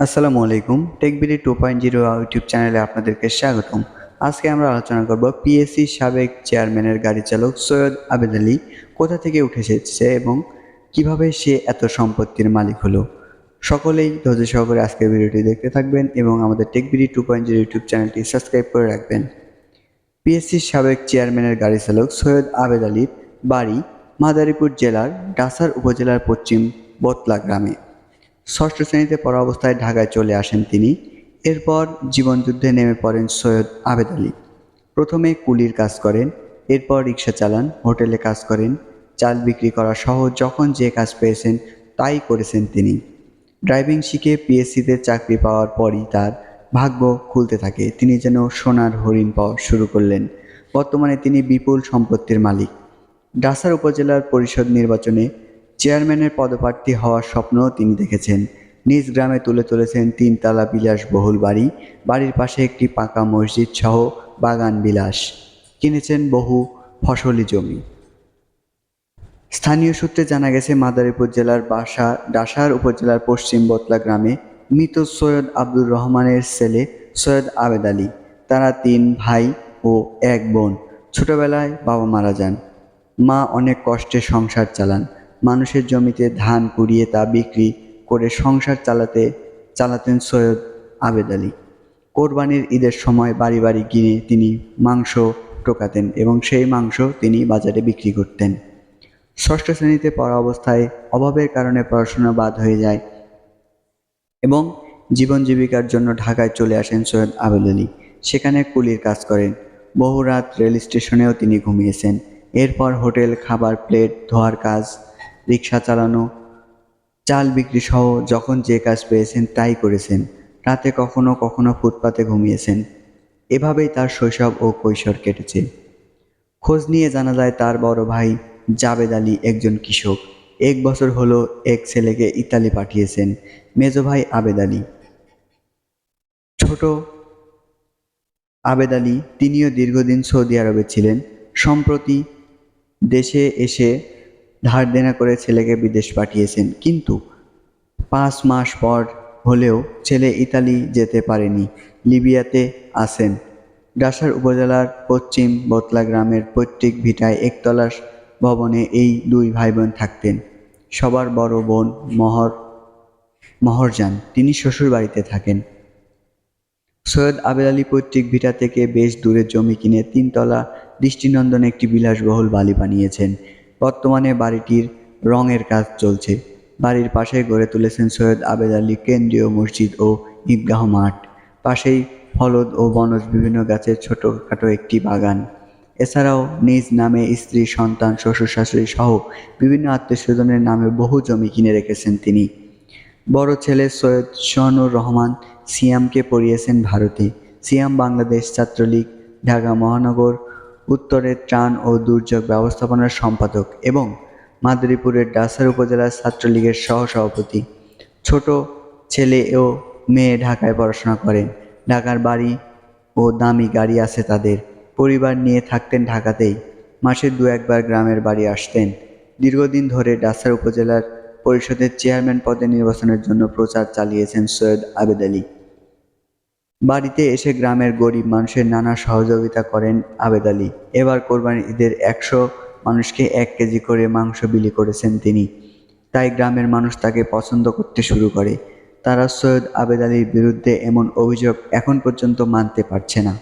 আসসালামু আলাইকুম TechBD two point zero YouTube চ্যানেলে আপনাদেরকে স্বাগতম। আজকে আমরা আলোচনা করব পিএসসি সাবেক চেয়ারম্যানের গাড়ি চালক সৈয়দ আবেদ আলী কোথা থেকে উঠে এসেছে এবং কীভাবে সে এত সম্পত্তির মালিক হলো। সকলেই ধৈর্য সহকারে আজকের ভিডিওটি দেখতে থাকবেন এবং আমাদের TechBD two point zero YouTube চ্যানেলটি সাবস্ক্রাইব করে রাখবেন। পিএসসির সাবেক চেয়ারম্যানের গাড়ি চালক সৈয়দ আবেদ আলীর বাড়ি মাদারীপুর জেলার ডাসার উপজেলার পশ্চিম বতলা গ্রামে। ষষ্ঠ শ্রেণীতে পড়া অবস্থায় ঢাকায় চলে আসেন তিনি। এরপর জীবনযুদ্ধে নেমে পড়েন সৈয়দ আবেদ আলী। প্রথমে কুলির কাজ করেন, এরপর রিক্সা চালান, হোটেলে কাজ করেন, চাল বিক্রি করা সহ যখন যে কাজ পেয়েছেন তাই করেছেন তিনি। ড্রাইভিং শিখে পিএসসিতে চাকরি পাওয়ার পরই তার ভাগ্য খুলতে থাকে। তিনি যেন সোনার হরিণ পাওয়া শুরু করলেন। বর্তমানে তিনি বিপুল সম্পত্তির মালিক। ডাসার উপজেলার পরিষদ নির্বাচনে চেয়ারম্যানের পদপ্রার্থী হওয়ার স্বপ্নও তিনি দেখেছেন। নিজ গ্রামে তুলে তুলেছেন তিনতলা বিলাসবহুল বাড়ি, বাড়ির পাশে একটি পাকা মসজিদ সহ বাগান বিলাস। কিনেছেন বহু ফসলি জমি। স্থানীয় সূত্রে জানা গেছে, মাদারীপুর জেলার বাসা, ডাসার উপজেলার পশ্চিম বতলা গ্রামে মৃত সৈয়দ আব্দুর রহমানের ছেলে সৈয়দ আবেদ আলী। তারা তিন ভাই ও এক বোন। ছোটবেলায় বাবা মারা যান। মা অনেক কষ্টে সংসার চালান। মানুষের জমিতে ধান কুড়িয়ে তা বিক্রি করে সংসার চালাতে চালাতেন সৈয়দ আবেদ আলী। কোরবানির ঈদের সময় বাড়ি বাড়ি গিয়ে তিনি মাংস টোকাতেন এবং সেই মাংস তিনি বাজারে বিক্রি করতেন। ষষ্ঠ শ্রেণীতে পড়া অবস্থায় অভাবের কারণে পড়াশোনা বাদ হয়ে যায় এবং জীবন জীবিকার জন্য ঢাকায় চলে আসেন সৈয়দ আবেদ আলী। সেখানে কুলির কাজ করেন। বহু রাত রেল স্টেশনেও তিনি ঘুমিয়েছেন। এরপর হোটেল, খাবার, প্লেট, ধোয়ার কাজ রিক্সা চালানো, চাল বিক্রি সহ যখন যে কাজ পেয়েছেন তাই করেছেন। রাতে কখনো কখনো ফুটপাতে ঘুমিয়েছেন। এভাবেই তার শৈশব ও কৈশোর কেটেছে। খোঁজ নিয়ে জানা যায় তার বড় ভাই জাবেদ আলী একজন কৃষক। এক বছর হলো এক ছেলেকে ইতালি পাঠিয়েছেন মেজ ভাই আবেদ আলী। ছোট আবেদ আলী তিনিও দীর্ঘদিন সৌদি আরবে ছিলেন। সম্প্রতি দেশে এসে ধার দেনা করে ছেলেকে বিদেশ পাঠিয়েছেন। কিন্তু পাঁচ মাস পর হলেও ছেলে ইতালি যেতে পারেনি, লিবিয়াতে আসেন ডাসার উপজেলার পশ্চিম বতলা গ্রামের পৈতৃক ভিটায় একতলা ভবনে এই দুই ভাই বোন থাকতেন। সবার বড় বোন মহর, মহরজান, তিনি শ্বশুর বাড়িতে থাকেন। সৈয়দ আবেদ আলী পৈতৃক ভিটা থেকে বেশ দূরে জমি কিনে তিনতলা দৃষ্টিনন্দন একটি বিলাসবহুল বালি বানিয়েছেন। বর্তমানে বাড়িটির রঙের কাজ চলছে। বাড়ির পাশে গড়ে তুলেছেন সৈয়দ আবেদ আলী কেন্দ্রীয় মসজিদ ও ঈদগাহ মাঠ। পাশেই ফলদ ও বনজ বিভিন্ন গাছের ছোটোখাটো একটি বাগান। এছাড়াও নিজ নামে স্ত্রী, সন্তান শ্বশুর শাশুড়ি সহ বিভিন্ন আত্মীয় স্বজনের নামে বহু জমি কিনে রেখেছেন তিনি। বড় ছেলে সৈয়দ শাহনুর রহমান সিয়ামকে পড়িয়েছেন ভারতে। সিয়াম বাংলাদেশ ছাত্রলীগ, ঢাকা মহানগর উত্তরের ত্রাণ ও দুর্যোগ ব্যবস্থাপনার সম্পাদক এবং মাদারীপুরের ডাসার উপজেলার ছাত্রলীগের সহসভাপতি। ছোট ছেলে ও মেয়ে ঢাকায় পড়াশোনা করেন। ঢাকার বাড়ি ও দামি গাড়ি আছে তাদের। পরিবার নিয়ে থাকতেন ঢাকাতেই। মাসে দু একবার গ্রামের বাড়ি আসতেন। দীর্ঘদিন ধরে ডাসার উপজেলার পরিষদের চেয়ারম্যান পদে নির্বাচনের জন্য প্রচার চালিয়েছেন সৈয়দ আবেদ আলী। বাড়িতে এসে গ্রামের গরিব মানুষের নানা সহযোগিতা করেন আবেদ আলী। এবার কোরবানি ঈদের একশো মানুষকে এক কেজি করে মাংস বিলি করেছেন তিনি। তাই গ্রামের মানুষ তাকে পছন্দ করতে শুরু করে। তারা সৈয়দ আবেদ আলীর বিরুদ্ধে এমন অভিযোগ এখন পর্যন্ত মানতে পারছে না।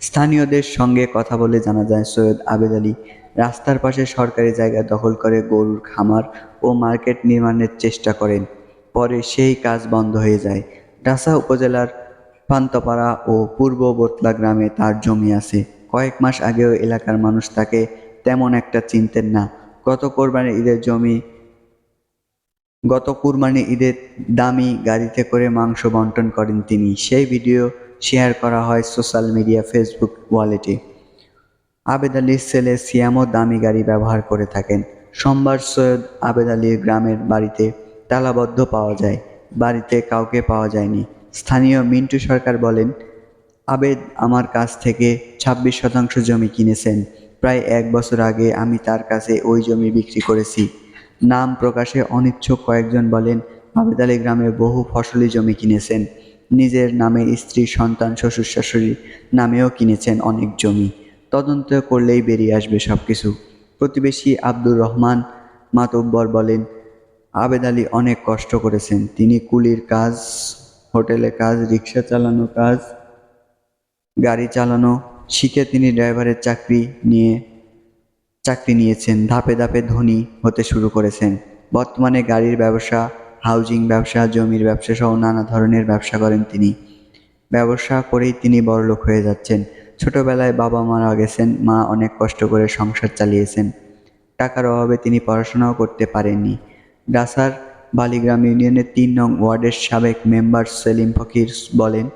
স্থানীয়দের সঙ্গে কথা বলে জানা যায়, সৈয়দ আবেদ আলী রাস্তার পাশে সরকারি জায়গা দখল করে গরুর খামার ও মার্কেট নির্মাণের চেষ্টা করেন। পরে সেই কাজ বন্ধ হয়ে যায়। ডাসা উপজেলার পান্তপাড়া ও পূর্ব বোতলা গ্রামে তার জমি আছে। কয়েক মাস আগেও এলাকার মানুষ তাকে তেমন একটা চিনতেন না। গত কোরবানির ঈদের জমি, গত কুরবানি ঈদের দামি গাড়িতে করে মাংস বন্টন করেন তিনি। সেই ভিডিও শেয়ার করা হয় সোশ্যাল মিডিয়া, ফেসবুক ওয়ালেটে। আবেদ আলীর ছেলে সিয়ামও দামি গাড়ি ব্যবহার করে থাকেন। সোমবার সৈয়দ আবেদ আলীর গ্রামের বাড়িতে তালাবদ্ধ পাওয়া যায়। বাড়িতে কাউকে পাওয়া যায়নি। স্থানীয় মিন্টু সরকার বলেন, আবেদ আমার কাছ থেকে ছাব্বিশ শতাংশ জমি কিনেছেন। প্রায় এক বছর আগে আমি তার কাছে ওই জমি বিক্রি করেছি। নাম প্রকাশে অনিচ্ছুক কয়েকজন বলেন, আবেদ আলী গ্রামে বহু ফসলি জমি কিনেছেন। নিজের নামে স্ত্রী, সন্তান, শ্বশুর, শাশুড়ি নামেও কিনেছেন অনেক জমি। তদন্ত করলেই বেরিয়ে আসবে সব কিছু প্রতিবেশী আব্দুর রহমান মাতব্বর বলেন আবেদ আলী অনেক কষ্ট করেছেন। তিনি কুলির কাজ, হোটেলে কাজ, রিক্সা চালানো কাজ, গাড়ি চালানো শিখে তিনি ড্রাইভারের চাকরি নিয়ে, চাকরি নিয়েছেন। ধাপে ধাপে ধনী হতে শুরু করেছেন। বর্তমানে গাড়ির ব্যবসা, হাউজিং ব্যবসা, জমির ব্যবসা সহ নানা ধরনের ব্যবসা করেন তিনি। ব্যবসা করেই তিনি বড়লোক হয়ে যাচ্ছেন। ছোটবেলায় বাবা মারা গেছেন, মা অনেক কষ্ট করে সংসার চালিয়েছেন। টাকার অভাবে তিনি পড়াশোনাও করতে পারেননি। ডাসার বালিগ্রাম ইউনিয়নের তিন নং ওয়ার্ডের সাবেক মেম্বার সেলিম ফকির বলেন,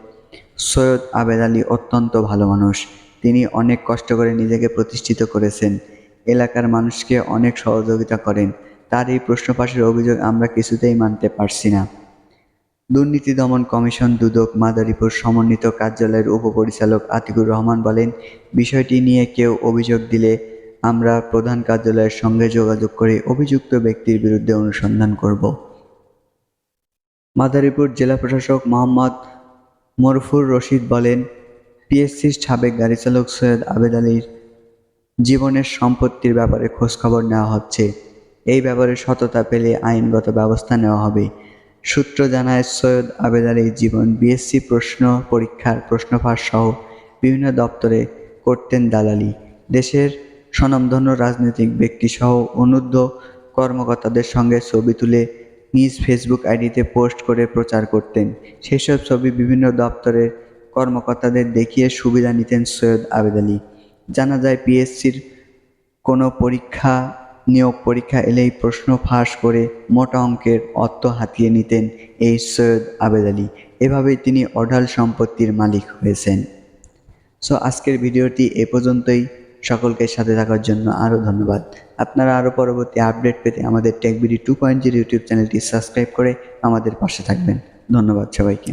সৈয়দ আবেদ আলী অত্যন্ত ভালো মানুষ। তিনি অনেক কষ্ট করে নিজেকে প্রতিষ্ঠিত করেছেন। এলাকার মানুষকে অনেক সহযোগিতা করেন। তার এই প্রশ্ন ফাঁসের অভিযোগ আমরা কিছুতেই মানতে পারছি না। দুর্নীতি দমন কমিশন দুদক মাদারীপুর সমন্বিত কার্যালয়ের উপপরিচালক আতিকুর রহমান বলেন, বিষয়টি নিয়ে কেউ অভিযোগ দিলে আমরা প্রধান কার্যালয়ের সঙ্গে যোগাযোগ করে অভিযুক্ত ব্যক্তির বিরুদ্ধে অনুসন্ধান করব। মাদারীপুর জেলা প্রশাসক মোহাম্মদ মরফুর রশিদ বলেন, পিএসসির সাবেক গাড়ি চালক সৈয়দ আবেদ আলীর জীবনের সম্পত্তির ব্যাপারে খোঁজখবর নেওয়া হচ্ছে। এই ব্যাপারে সততা পেলে আইনগত ব্যবস্থা নেওয়া হবে। সূত্র জানায়, সৈয়দ আবেদ আলীর জীবন বিএসসি প্রশ্ন পরীক্ষার প্রশ্নফাঁস সহ বিভিন্ন দপ্তরে করতেন দালালি। দেশের স্বনামধন্য রাজনৈতিক ব্যক্তিসহ অনূর্ধ্ব কর্মকর্তাদের সঙ্গে ছবি তুলে নিজ ফেসবুক আইডিতে পোস্ট করে প্রচার করতেন। সেসব ছবি বিভিন্ন দপ্তরের কর্মকর্তাদের দেখিয়ে সুবিধা নিতেন সৈয়দ আবেদ আলী। জানা যায়, পিএসসির কোনো পরীক্ষা, নিয়োগ পরীক্ষা এলেই প্রশ্ন ফাঁস করে মোটা অঙ্কের অর্থ হাতিয়ে নিতেন এই সৈয়দ আবেদ আলী। এভাবেই তিনি অঢাল সম্পত্তির মালিক হয়েছেন। সো আজকের ভিডিওটি এ পর্যন্তই। সকলকে সাথে থাকার জন্য আরও ধন্যবাদ। আপনারা আরও পরবর্তী আপডেট পেতে আমাদের TechBD two point zero YouTube চ্যানেলটি সাবস্ক্রাইব করে আমাদের পাশে থাকবেন। ধন্যবাদ সবাইকে।